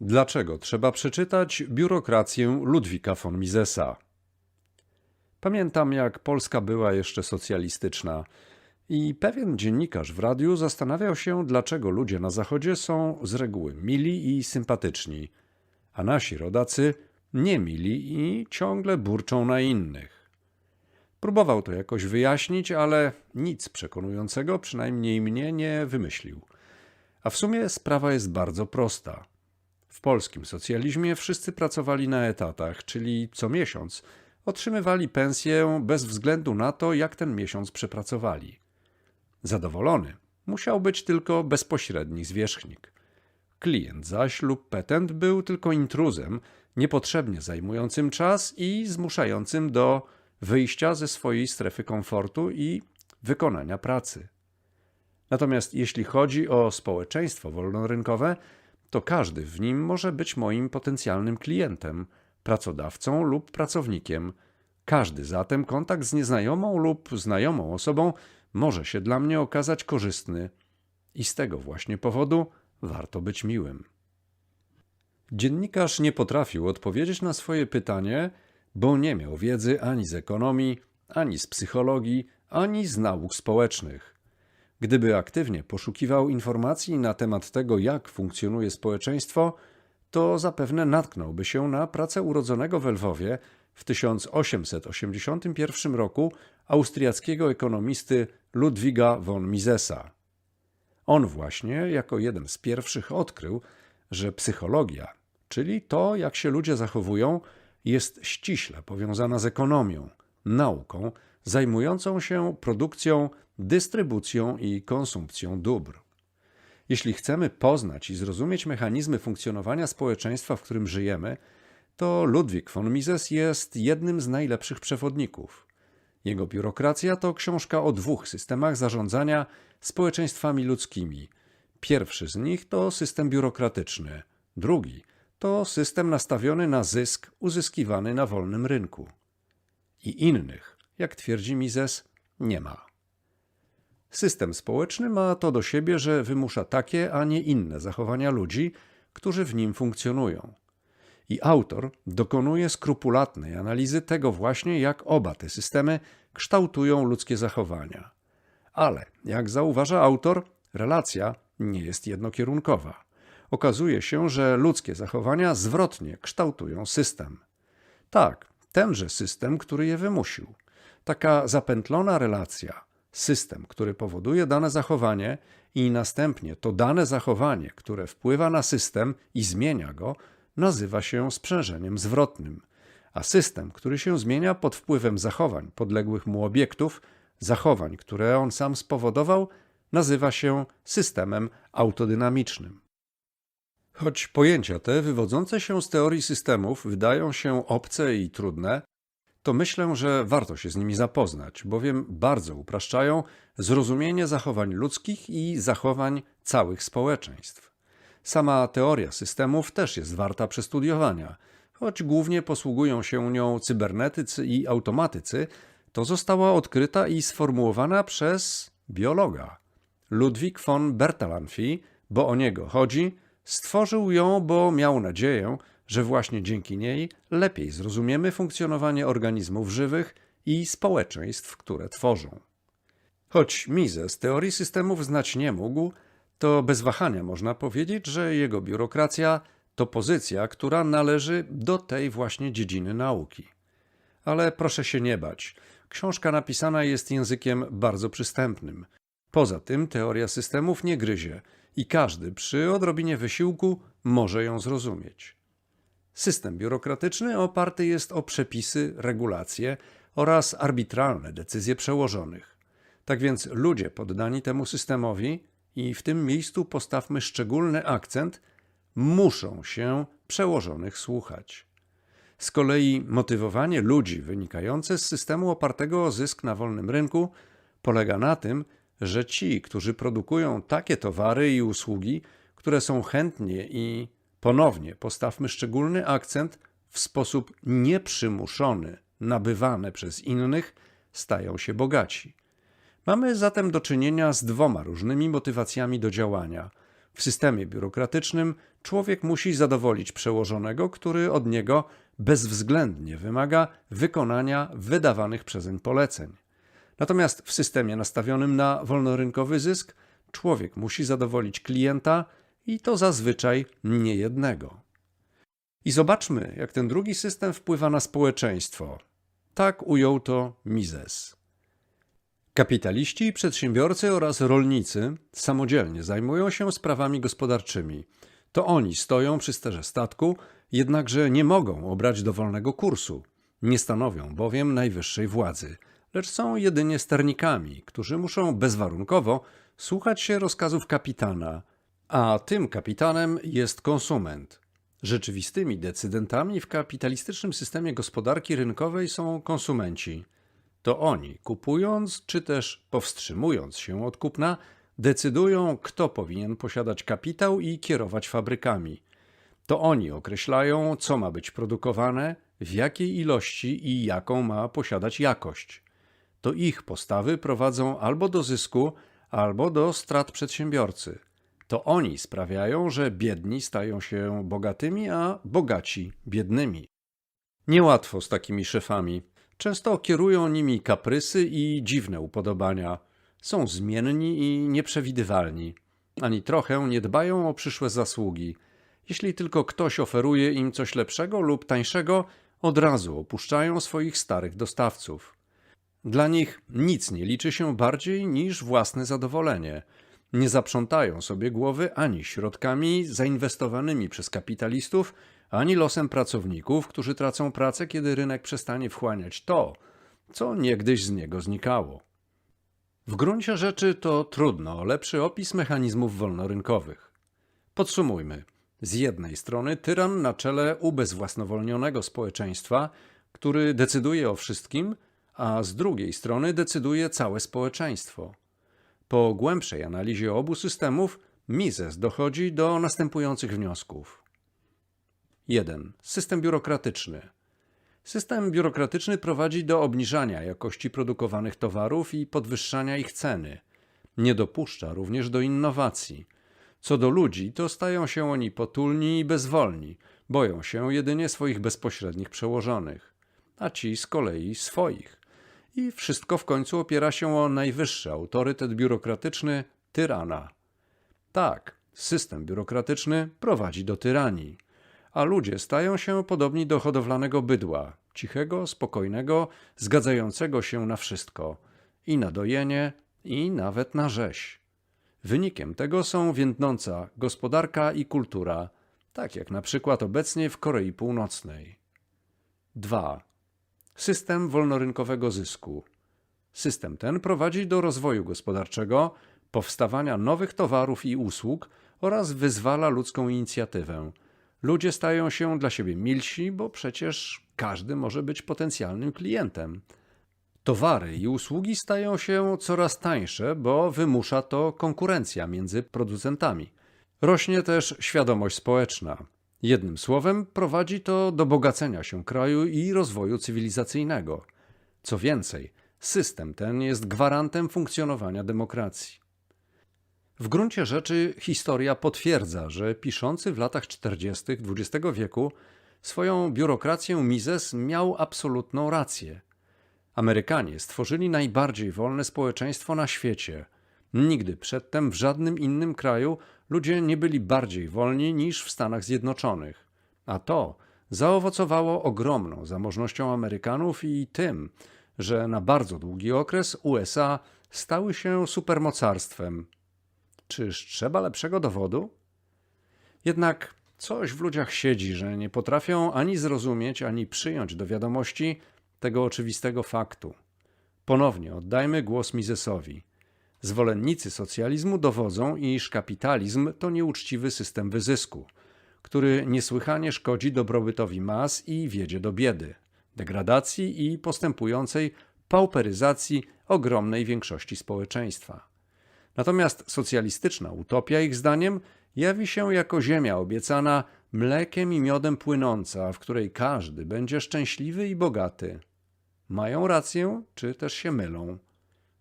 Dlaczego trzeba przeczytać biurokrację Ludwika von Misesa? Pamiętam, jak Polska była jeszcze socjalistyczna i pewien dziennikarz w radiu zastanawiał się, dlaczego ludzie na Zachodzie są z reguły mili i sympatyczni, a nasi rodacy niemili i ciągle burczą na innych. Próbował to jakoś wyjaśnić, ale nic przekonującego, przynajmniej mnie, nie wymyślił. A w sumie sprawa jest bardzo prosta. W polskim socjalizmie wszyscy pracowali na etatach, czyli co miesiąc otrzymywali pensję bez względu na to, jak ten miesiąc przepracowali. Zadowolony musiał być tylko bezpośredni zwierzchnik. Klient zaś lub petent był tylko intruzem, niepotrzebnie zajmującym czas i zmuszającym do wyjścia ze swojej strefy komfortu i wykonania pracy. Natomiast jeśli chodzi o społeczeństwo wolnorynkowe, to każdy w nim może być moim potencjalnym klientem, pracodawcą lub pracownikiem. Każdy zatem kontakt z nieznajomą lub znajomą osobą może się dla mnie okazać korzystny i z tego właśnie powodu warto być miłym. Dziennikarz nie potrafił odpowiedzieć na swoje pytanie, bo nie miał wiedzy ani z ekonomii, ani z psychologii, ani z nauk społecznych. Gdyby aktywnie poszukiwał informacji na temat tego, jak funkcjonuje społeczeństwo, to zapewne natknąłby się na pracę urodzonego w Lwowie w 1881 roku austriackiego ekonomisty Ludwiga von Misesa. On właśnie jako jeden z pierwszych odkrył, że psychologia, czyli to, jak się ludzie zachowują, jest ściśle powiązana z ekonomią, nauką zajmującą się produkcją, dystrybucją i konsumpcją dóbr. Jeśli chcemy poznać i zrozumieć mechanizmy funkcjonowania społeczeństwa, w którym żyjemy, to Ludwik von Mises jest jednym z najlepszych przewodników. Jego biurokracja to książka o dwóch systemach zarządzania społeczeństwami ludzkimi. Pierwszy z nich to system biurokratyczny, drugi to system nastawiony na zysk uzyskiwany na wolnym rynku. I innych, jak twierdzi Mises, nie ma. System społeczny ma to do siebie, że wymusza takie, a nie inne zachowania ludzi, którzy w nim funkcjonują. I autor dokonuje skrupulatnej analizy tego właśnie, jak oba te systemy kształtują ludzkie zachowania. Ale, jak zauważa autor, relacja nie jest jednokierunkowa. Okazuje się, że ludzkie zachowania zwrotnie kształtują system. Tak, tenże system, który je wymusił. Taka zapętlona relacja, system, który powoduje dane zachowanie i następnie to dane zachowanie, które wpływa na system i zmienia go, nazywa się sprzężeniem zwrotnym. A system, który się zmienia pod wpływem zachowań podległych mu obiektów, zachowań, które on sam spowodował, nazywa się systemem autodynamicznym. Choć pojęcia te wywodzące się z teorii systemów wydają się obce i trudne, to myślę, że warto się z nimi zapoznać, bowiem bardzo upraszczają zrozumienie zachowań ludzkich i zachowań całych społeczeństw. Sama teoria systemów też jest warta przestudiowania. Choć głównie posługują się nią cybernetycy i automatycy, to została odkryta i sformułowana przez biologa. Ludwik von Bertalanffy, bo o niego chodzi, stworzył ją, bo miał nadzieję, że właśnie dzięki niej lepiej zrozumiemy funkcjonowanie organizmów żywych i społeczeństw, które tworzą. Choć Mises teorii systemów znać nie mógł, to bez wahania można powiedzieć, że jego biurokracja to pozycja, która należy do tej właśnie dziedziny nauki. Ale proszę się nie bać. Książka napisana jest językiem bardzo przystępnym. Poza tym teoria systemów nie gryzie i każdy przy odrobinie wysiłku może ją zrozumieć. System biurokratyczny oparty jest o przepisy, regulacje oraz arbitralne decyzje przełożonych. Tak więc ludzie poddani temu systemowi, i w tym miejscu postawmy szczególny akcent, muszą się przełożonych słuchać. Z kolei motywowanie ludzi wynikające z systemu opartego o zysk na wolnym rynku polega na tym, że ci, którzy produkują takie towary i usługi, które są chętnie i ponownie postawmy szczególny akcent w sposób nieprzymuszony, nabywane przez innych, stają się bogaci. Mamy zatem do czynienia z dwoma różnymi motywacjami do działania. W systemie biurokratycznym człowiek musi zadowolić przełożonego, który od niego bezwzględnie wymaga wykonania wydawanych przezeń poleceń. Natomiast w systemie nastawionym na wolnorynkowy zysk człowiek musi zadowolić klienta i to zazwyczaj nie jednego. I zobaczmy, jak ten drugi system wpływa na społeczeństwo. Tak ujął to Mises. Kapitaliści, przedsiębiorcy oraz rolnicy samodzielnie zajmują się sprawami gospodarczymi. To oni stoją przy sterze statku, jednakże nie mogą obrać dowolnego kursu. Nie stanowią bowiem najwyższej władzy, lecz są jedynie sternikami, którzy muszą bezwarunkowo słuchać się rozkazów kapitana, a tym kapitanem jest konsument. Rzeczywistymi decydentami w kapitalistycznym systemie gospodarki rynkowej są konsumenci. To oni, kupując czy też powstrzymując się od kupna, decydują, kto powinien posiadać kapitał i kierować fabrykami. To oni określają, co ma być produkowane, w jakiej ilości i jaką ma posiadać jakość. To ich postawy prowadzą albo do zysku, albo do strat przedsiębiorcy. To oni sprawiają, że biedni stają się bogatymi, a bogaci biednymi. Niełatwo z takimi szefami. Często kierują nimi kaprysy i dziwne upodobania. Są zmienni i nieprzewidywalni. Ani trochę nie dbają o przyszłe zasługi. Jeśli tylko ktoś oferuje im coś lepszego lub tańszego, od razu opuszczają swoich starych dostawców. Dla nich nic nie liczy się bardziej niż własne zadowolenie. Nie zaprzątają sobie głowy ani środkami zainwestowanymi przez kapitalistów, ani losem pracowników, którzy tracą pracę, kiedy rynek przestanie wchłaniać to, co niegdyś z niego znikało. W gruncie rzeczy to trudno o lepszy opis mechanizmów wolnorynkowych. Podsumujmy. Z jednej strony tyran na czele ubezwłasnowolnionego społeczeństwa, który decyduje o wszystkim, a z drugiej strony decyduje całe społeczeństwo. Po głębszej analizie obu systemów Mises dochodzi do następujących wniosków. 1. System biurokratyczny. System biurokratyczny prowadzi do obniżania jakości produkowanych towarów i podwyższania ich ceny. Nie dopuszcza również do innowacji. Co do ludzi, to stają się oni potulni i bezwolni, boją się jedynie swoich bezpośrednich przełożonych, a ci z kolei swoich. I wszystko w końcu opiera się o najwyższy autorytet biurokratyczny tyrana. Tak, system biurokratyczny prowadzi do tyranii a ludzie stają się podobni do hodowlanego bydła, cichego, spokojnego, zgadzającego się na wszystko i na dojenie, i nawet na rzeź. Wynikiem tego są więdnąca gospodarka i kultura, tak jak na przykład obecnie w Korei Północnej. 2. System wolnorynkowego zysku. System ten prowadzi do rozwoju gospodarczego, powstawania nowych towarów i usług oraz wyzwala ludzką inicjatywę – Ludzie stają się dla siebie milsi, bo przecież każdy może być potencjalnym klientem. Towary i usługi stają się coraz tańsze, bo wymusza to konkurencja między producentami. Rośnie też świadomość społeczna. Jednym słowem, prowadzi to do bogacenia się kraju i rozwoju cywilizacyjnego. Co więcej, system ten jest gwarantem funkcjonowania demokracji. W gruncie rzeczy historia potwierdza, że piszący w latach 40. XX wieku swoją biurokrację Mises miał absolutną rację. Amerykanie stworzyli najbardziej wolne społeczeństwo na świecie. Nigdy przedtem w żadnym innym kraju ludzie nie byli bardziej wolni niż w Stanach Zjednoczonych. A to zaowocowało ogromną zamożnością Amerykanów i tym, że na bardzo długi okres USA stały się supermocarstwem, Czyż trzeba lepszego dowodu? Jednak coś w ludziach siedzi, że nie potrafią ani zrozumieć, ani przyjąć do wiadomości tego oczywistego faktu. Ponownie oddajmy głos Misesowi. Zwolennicy socjalizmu dowodzą, iż kapitalizm to nieuczciwy system wyzysku, który niesłychanie szkodzi dobrobytowi mas i wiedzie do biedy, degradacji i postępującej pauperyzacji ogromnej większości społeczeństwa. Natomiast socjalistyczna utopia, ich zdaniem, jawi się jako ziemia obiecana mlekiem i miodem płynąca, w której każdy będzie szczęśliwy i bogaty. Mają rację, czy też się mylą?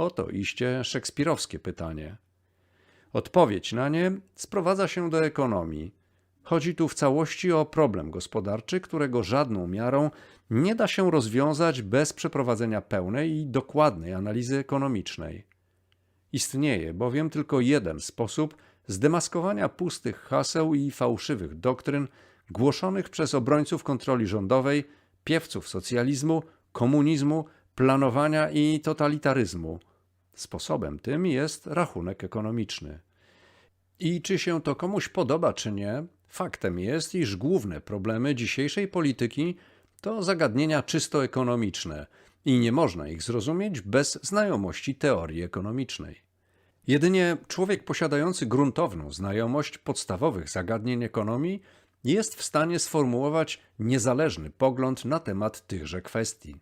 Oto iście szekspirowskie pytanie. Odpowiedź na nie sprowadza się do ekonomii. Chodzi tu w całości o problem gospodarczy, którego żadną miarą nie da się rozwiązać bez przeprowadzenia pełnej i dokładnej analizy ekonomicznej. Istnieje bowiem tylko jeden sposób zdemaskowania pustych haseł i fałszywych doktryn głoszonych przez obrońców kontroli rządowej, piewców socjalizmu, komunizmu, planowania i totalitaryzmu. Sposobem tym jest rachunek ekonomiczny. I czy się to komuś podoba, czy nie, faktem jest, iż główne problemy dzisiejszej polityki to zagadnienia czysto ekonomiczne i nie można ich zrozumieć bez znajomości teorii ekonomicznej. Jedynie człowiek posiadający gruntowną znajomość podstawowych zagadnień ekonomii jest w stanie sformułować niezależny pogląd na temat tychże kwestii.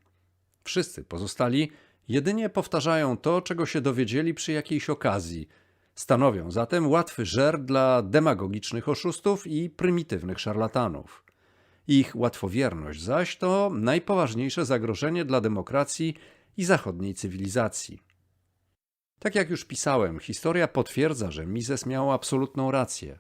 Wszyscy pozostali jedynie powtarzają to, czego się dowiedzieli przy jakiejś okazji. Stanowią zatem łatwy żer dla demagogicznych oszustów i prymitywnych szarlatanów. Ich łatwowierność zaś to najpoważniejsze zagrożenie dla demokracji i zachodniej cywilizacji. Tak jak już pisałem, historia potwierdza, że Mises miał absolutną rację.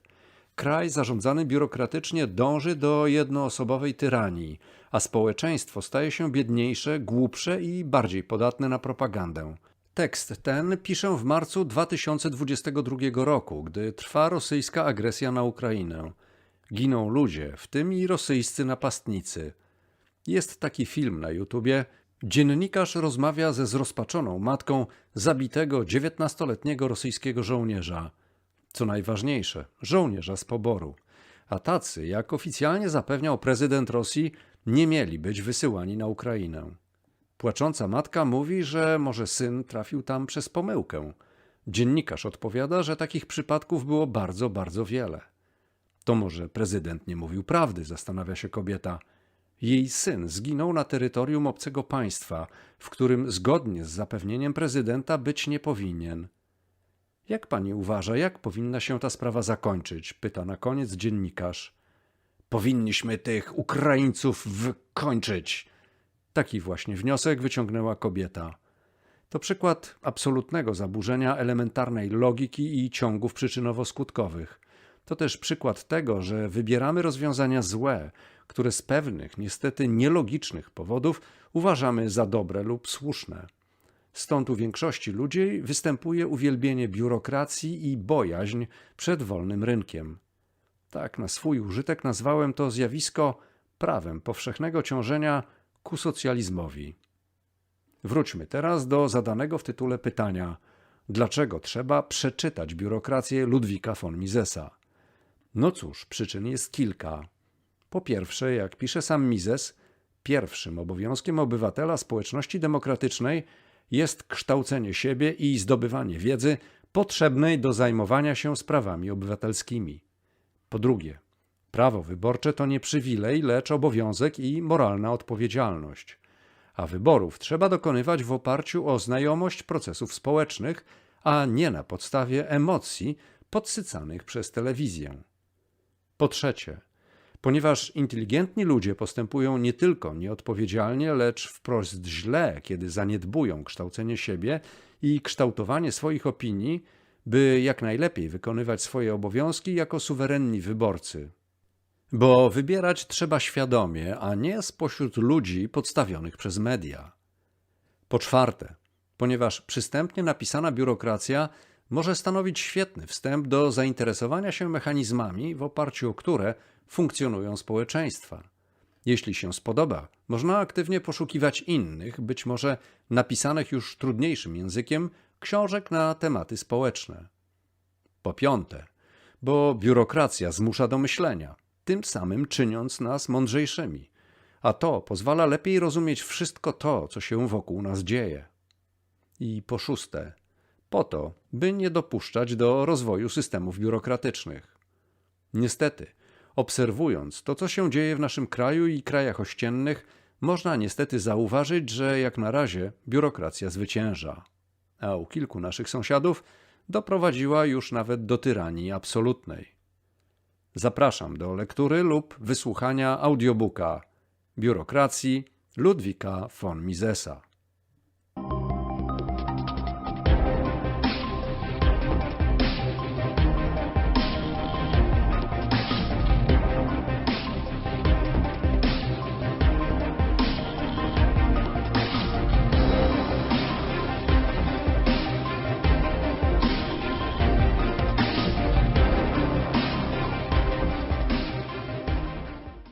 Kraj zarządzany biurokratycznie dąży do jednoosobowej tyranii, a społeczeństwo staje się biedniejsze, głupsze i bardziej podatne na propagandę. Tekst ten piszę w marcu 2022 roku, gdy trwa rosyjska agresja na Ukrainę. Giną ludzie, w tym i rosyjscy napastnicy. Jest taki film na YouTubie. Dziennikarz rozmawia ze zrozpaczoną matką zabitego 19-letniego rosyjskiego żołnierza. Co najważniejsze, żołnierza z poboru. A tacy, jak oficjalnie zapewniał prezydent Rosji, nie mieli być wysyłani na Ukrainę. Płacząca matka mówi, że może syn trafił tam przez pomyłkę. Dziennikarz odpowiada, że takich przypadków było bardzo, bardzo wiele. To może prezydent nie mówił prawdy, zastanawia się kobieta. Jej syn zginął na terytorium obcego państwa, w którym zgodnie z zapewnieniem prezydenta być nie powinien. Jak pani uważa, jak powinna się ta sprawa zakończyć? pyta na koniec dziennikarz. Powinniśmy tych Ukraińców wykończyć. Taki właśnie wniosek wyciągnęła kobieta. To przykład absolutnego zaburzenia elementarnej logiki i ciągów przyczynowo-skutkowych. To też przykład tego, że wybieramy rozwiązania złe, które z pewnych, niestety nielogicznych powodów uważamy za dobre lub słuszne. Stąd u większości ludzi występuje uwielbienie biurokracji i bojaźń przed wolnym rynkiem. Tak na swój użytek nazwałem to zjawisko prawem powszechnego ciążenia ku socjalizmowi. Wróćmy teraz do zadanego w tytule pytania: dlaczego trzeba przeczytać biurokrację Ludwika von Misesa? No cóż, przyczyn jest kilka. Po pierwsze, jak pisze sam Mises, pierwszym obowiązkiem obywatela społeczności demokratycznej jest kształcenie siebie i zdobywanie wiedzy potrzebnej do zajmowania się sprawami obywatelskimi. Po drugie, prawo wyborcze to nie przywilej, lecz obowiązek i moralna odpowiedzialność. A wyborów trzeba dokonywać w oparciu o znajomość procesów społecznych, a nie na podstawie emocji podsycanych przez telewizję. Po trzecie, ponieważ inteligentni ludzie postępują nie tylko nieodpowiedzialnie, lecz wprost źle, kiedy zaniedbują kształcenie siebie i kształtowanie swoich opinii, by jak najlepiej wykonywać swoje obowiązki jako suwerenni wyborcy. Bo wybierać trzeba świadomie, a nie spośród ludzi podstawionych przez media. Po czwarte, ponieważ przystępnie napisana biurokracja może stanowić świetny wstęp do zainteresowania się mechanizmami, w oparciu o które funkcjonują społeczeństwa. Jeśli się spodoba, można aktywnie poszukiwać innych, być może napisanych już trudniejszym językiem, książek na tematy społeczne. Po piąte, bo biurokracja zmusza do myślenia, tym samym czyniąc nas mądrzejszymi, a to pozwala lepiej rozumieć wszystko to, co się wokół nas dzieje. I po szóste, po to, by nie dopuszczać do rozwoju systemów biurokratycznych. Niestety, obserwując to, co się dzieje w naszym kraju i krajach ościennych, można niestety zauważyć, że jak na razie biurokracja zwycięża. A u kilku naszych sąsiadów doprowadziła już nawet do tyranii absolutnej. Zapraszam do lektury lub wysłuchania audiobooka Biurokracji Ludwika von Misesa.